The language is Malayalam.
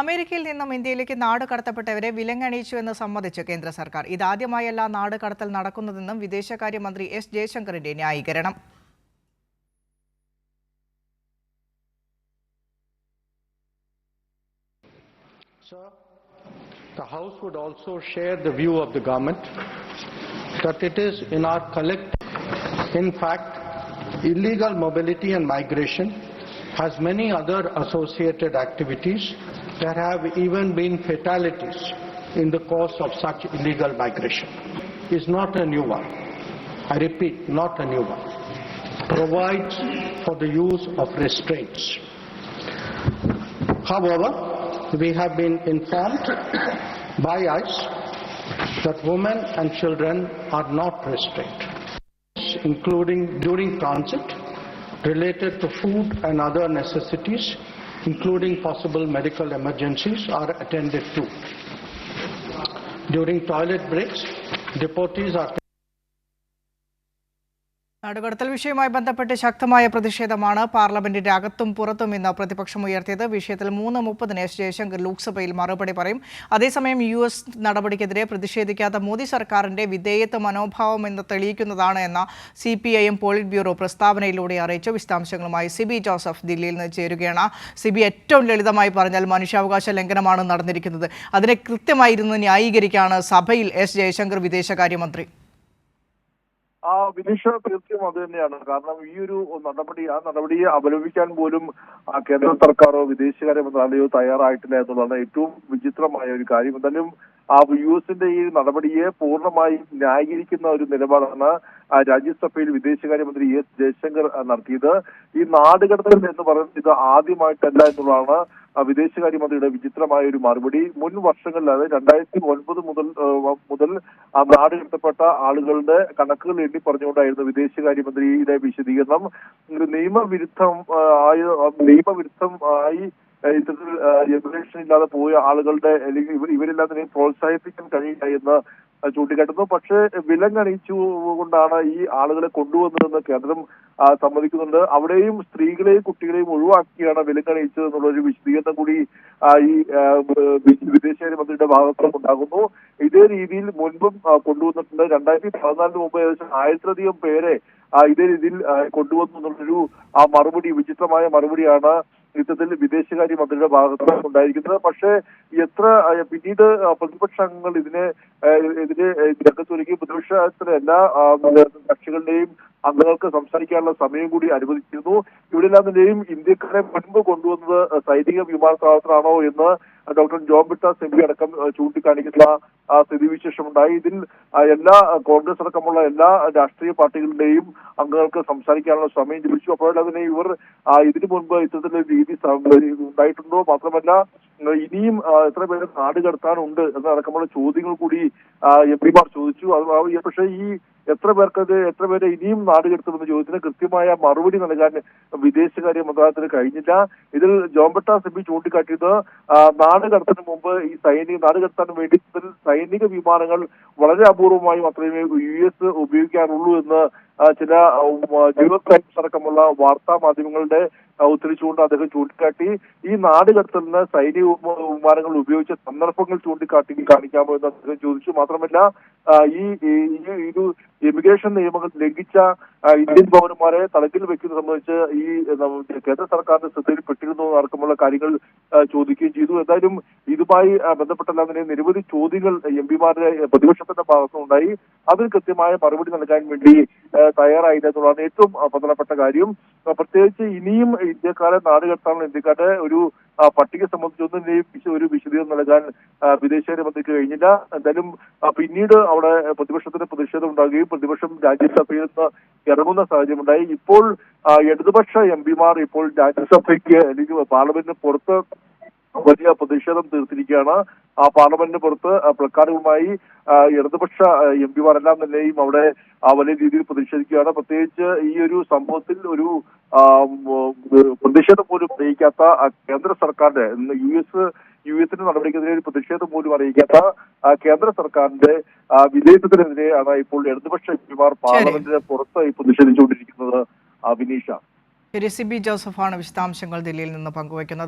അമേരിക്കയിൽ നിന്നും ഇന്ത്യയിലേക്ക് നാട് കടത്തപ്പെട്ടവരെ വിലങ്ങണിയിച്ചു എന്ന് സമ്മതിച്ച് കേന്ദ്ര സർക്കാർ ഇതാദ്യമായല്ല നാട് കടത്തൽ നടക്കുന്നതെന്നും വിദേശകാര്യമന്ത്രി എസ് ജയശങ്കറിന്റെ ന്യായീകരണം the House would also share the view of the government that it is in our collective, in fact, illegal mobility and migration has many other associated activities. There have even been fatalities in the course of such illegal migration. Is not a new one. I repeat, not a new one. Provides for the use of restraints. However, we have been informed by ICE that women and children are not restrained, including during transit, related to food and other necessities, including possible medical emergencies, are attended to. During toilet breaks, deportees are നാടുകടത്തൽ വിഷയവുമായി ബന്ധപ്പെട്ട് ശക്തമായ പ്രതിഷേധമാണ് പാർലമെന്റിന്റെ അകത്തും പുറത്തും ഇന്ന് പ്രതിപക്ഷം ഉയർത്തിയത്. വിഷയത്തിൽ മൂന്ന് മുപ്പതിന് എസ് ജയശങ്കർ ലോക്സഭയിൽ മറുപടി പറയും. അതേസമയം യു എസ് നടപടിക്കെതിരെ പ്രതിഷേധിക്കാത്ത മോദി സർക്കാരിന്റെ വിധേയത്വ മനോഭാവം എന്ന് തെളിയിക്കുന്നതാണ് എന്ന C P I M politburo പ്രസ്താവനയിലൂടെ അറിയിച്ചു വിശദാംശങ്ങളുമായി സിബി ജോസഫ് ദില്ലിയിൽ നിന്ന് ചേരുകയാണ്. സിബി ഏറ്റവും ലളിതമായി പറഞ്ഞാൽ മനുഷ്യാവകാശ ലംഘനമാണ് നടന്നിരിക്കുന്നത്. അതിനെ കൃത്യമായി ഇരുന്ന് ന്യായീകരിക്കുകയാണ് സഭയിൽ എസ് ജയശങ്കർ വിദേശകാര്യമന്ത്രി. ആ വിനിഷ തീർച്ചയായും അത് തന്നെയാണ്. കാരണം ഈ ഒരു നടപടി ആ നടപടിയെ അപലപിക്കാൻ പോലും കേന്ദ്ര സർക്കാരോ വിദേശകാര്യ മന്ത്രാലയോ തയ്യാറായിട്ടില്ല എന്നുള്ളതാണ് ഏറ്റവും വിചിത്രമായ ഒരു കാര്യം. എന്തായാലും ആ യു എസിന്റെ ഈ നടപടിയെ പൂർണമായി ന്യായീകരിക്കുന്ന ഒരു നിലപാടാണ് രാജ്യസഭയിൽ വിദേശകാര്യമന്ത്രി എസ് ജയശങ്കർ നടത്തിയത്. ഈ നാടുകടത്തൽ എന്ന് പറയുന്നത് ഇത് ആദ്യമായിട്ടല്ല എന്നുള്ളതാണ് വിദേശകാര്യമന്ത്രിയുടെ വിചിത്രമായ ഒരു മറുപടി. മുൻ വർഷങ്ങളിൽ അതായത് രണ്ടായിരത്തി ഒൻപത് മുതൽ മുതൽ നാട് കടത്തപ്പെട്ട ആളുകളുടെ കണക്കുകൾ എണ്ണി പറഞ്ഞുകൊണ്ടായിരുന്നു വിദേശകാര്യമന്ത്രിയുടെ വിശദീകരണം. നിയമവിരുദ്ധം ആയ നിയമവിരുദ്ധം ആയി ഇത്തരത്തിൽ റെഗുലേഷൻ ഇല്ലാതെ പോയ ആളുകളുടെ അല്ലെങ്കിൽ ഇവർ ഇവരെല്ലാത്തിനെ തന്നെ പ്രോത്സാഹിപ്പിക്കാൻ കഴിയില്ല എന്ന് ചൂണ്ടിക്കാട്ടുന്നു. പക്ഷേ വിലങ്ങണിച്ചു കൊണ്ടാണ് ഈ ആളുകളെ കൊണ്ടുവന്നതെന്ന് കേന്ദ്രം സമ്മതിക്കുന്നുണ്ട്. അവിടെയും സ്ത്രീകളെയും കുട്ടികളെയും ഒഴിവാക്കിയാണ് വിലങ്ങണിച്ചത് എന്നുള്ള ഒരു വിശദീകരണം കൂടി ഈ വിദേശകാര്യമന്ത്രിയുടെ ഭാഗത്തും ഉണ്ടാകുന്നു. ഇതേ രീതിയിൽ മുൻപും കൊണ്ടുവന്നിട്ടുണ്ട്. രണ്ടായിരത്തി പതിനാലിന് മുമ്പ് ഏകദേശം ആയിരത്തിലധികം പേരെ ഇതേ രീതിയിൽ കൊണ്ടുവന്നു എന്നുള്ളൊരു ആ മറുപടി വിചിത്രമായ മറുപടിയാണ് ഇത്തരത്തിൽ വിദേശകാര്യ മന്ത്രിയുടെ ഭാഗത്ത് ഉണ്ടായിരിക്കുന്നത് പക്ഷേ എത്ര പിന്നീട് ആ, പ്രതിപക്ഷ അംഗങ്ങൾ ഇതിനെ ഇതിന് രംഗത്തൊരുക്കി പ്രതിപക്ഷത്തിലെ എല്ലാ കക്ഷികളുടെയും അംഗങ്ങൾക്ക് സംസാരിക്കാനുള്ള സമയം കൂടി അനുവദിച്ചിരുന്നു. ഇവിടെ എല്ലാത്തിന്റെയും ഇന്ത്യക്കാരെ മുൻപ് കൊണ്ടുവന്നത് സൈനിക വിമാനത്താവളത്തിലാണോ എന്ന് ഡോക്ടർ ജോൺ ബിട്ടാസ് എം അടക്കം ചൂണ്ടിക്കാണിക്കുന്ന സ്ഥിതിവിശേഷം സ്ഥിതിവിശേഷമുണ്ടായി. ഇതിൽ എല്ലാ കോൺഗ്രസ് അടക്കമുള്ള എല്ലാ രാഷ്ട്രീയ പാർട്ടികളുടെയും അംഗങ്ങൾക്ക് സംസാരിക്കാനുള്ള സമയം ലഭിച്ചു. അപ്പോൾ അതിനെ ഇവർ ഇതിനു മുൻപ് ഇത്തരത്തിലൊരു രീതി ഉണ്ടായിട്ടുണ്ടോ? മാത്രമല്ല ഇനിയും എത്ര പേര് നാട് കടത്താനുണ്ട് എന്നടക്കമുള്ള ചോദ്യങ്ങൾ കൂടി എം പിമാർ ചോദിച്ചു. അത് പക്ഷേ ഈ എത്ര പേർക്ക് അത് എത്ര പേരെ ഇനിയും നാട് കടത്തുമെന്ന ചോദ്യത്തിന് കൃത്യമായ മറുപടി നൽകാൻ വിദേശകാര്യ മന്ത്രാലയത്തിന് കഴിഞ്ഞില്ല. ഇതിൽ ജോംബട്ട സെബി ചൂണ്ടിക്കാട്ടിയത് നാടുകടത്തിന് നാട് കടത്തിന് മുമ്പ് ഈ സൈനിക നാട് കടത്താൻ വേണ്ടി സൈനിക വിമാനങ്ങൾ വളരെ അപൂർവമായി മാത്രമേ യു എസ് ഉപയോഗിക്കാറുള്ളൂ എന്ന് ചില ന്യൂസ് അടക്കമുള്ള വാർത്താ മാധ്യമങ്ങളുടെ ഉദ്ധരിച്ചുകൊണ്ട് അദ്ദേഹം ചൂണ്ടിക്കാട്ടി. ഈ നാട് കടത്തലിന് സൈനിക വിമാനങ്ങൾ ഉപയോഗിച്ച സന്ദർഭങ്ങൾ ചൂണ്ടിക്കാട്ടി കാണിക്കാമോ എന്ന് അദ്ദേഹം ചോദിച്ചു. മാത്രമല്ല ഈ ഒരു ഇമിഗ്രേഷൻ നിയമങ്ങൾ ലംഘിച്ച ഇന്ത്യൻ പൗരന്മാരെ തലക്കിൽ വെക്കുന്നത് സംബന്ധിച്ച് ഈ കേന്ദ്ര സർക്കാരിന്റെ ശ്രദ്ധയിൽപ്പെട്ടിരുന്നു അടക്കമുള്ള കാര്യങ്ങൾ ചോദിക്കുകയും ചെയ്തു. എന്തായാലും ഇതുമായി ബന്ധപ്പെട്ടല്ല തന്നെ നിരവധി ചോദ്യങ്ങൾ എം പിമാരുടെ പ്രതിപക്ഷത്തിന്റെ ഭാഗത്തുനിന്നുണ്ടായി. അതിന് കൃത്യമായ മറുപടി നൽകാൻ വേണ്ടി തയ്യാറായില്ല എന്നുള്ളതാണ് ഏറ്റവും പ്രധാനപ്പെട്ട കാര്യം. പ്രത്യേകിച്ച് ഇനിയും ഇന്ത്യക്കാരെ നാട് കടത്താനുള്ള ഇന്ത്യക്കാരുടെ ഒരു പട്ടിക സംബന്ധിച്ചൊന്നും ഒരു വിശദീകരണം നൽകാൻ വിദേശകാര്യ മന്ത്രിക്ക് കഴിഞ്ഞില്ല. എന്തായാലും പിന്നീട് അവിടെ പ്രതിപക്ഷത്തിന് പ്രതിഷേധം ഉണ്ടാകുകയും പ്രതിപക്ഷം രാജ്യസഭയിൽ നിന്ന് ഇറങ്ങുന്ന സാഹചര്യമുണ്ടായി ഇപ്പോൾ ഇടതുപക്ഷ എം പിമാർ ഇപ്പോൾ രാജ്യസഭയ്ക്ക് അല്ലെങ്കിൽ പാർലമെന്റിന് പുറത്ത് വലിയ പ്രതിഷേധം തീർത്തിരിക്കുകയാണ്. ആ പാർലമെന്റിന് പുറത്ത് പ്ലക്കാർഡുകളുമായി ഇടതുപക്ഷ എം പിമാരെല്ലാം തന്നെയും അവിടെ വലിയ രീതിയിൽ പ്രതിഷേധിക്കുകയാണ്. പ്രത്യേകിച്ച് ഈ ഒരു സംഭവത്തിൽ ഒരു പ്രതിഷേധം പോലും അറിയിക്കാത്ത കേന്ദ്ര സർക്കാരിന്റെ യു എസ് യു എസിന്റെ നടപടിക്കെതിരെ ഒരു പ്രതിഷേധം പോലും അറിയിക്കാത്ത കേന്ദ്ര സർക്കാരിന്റെ വിധേയത്വത്തിനെതിരെയാണ് ഇപ്പോൾ ഇടതുപക്ഷ എം പിമാർ പാർലമെന്റിന് പുറത്ത് പ്രതിഷേധിച്ചുകൊണ്ടിരിക്കുന്നത് വിനീഷ ശരി സിബി ജോസഫാണ് വിശദാംശങ്ങൾ ദില്ലിയിൽ നിന്ന് പങ്കുവയ്ക്കുന്നത്.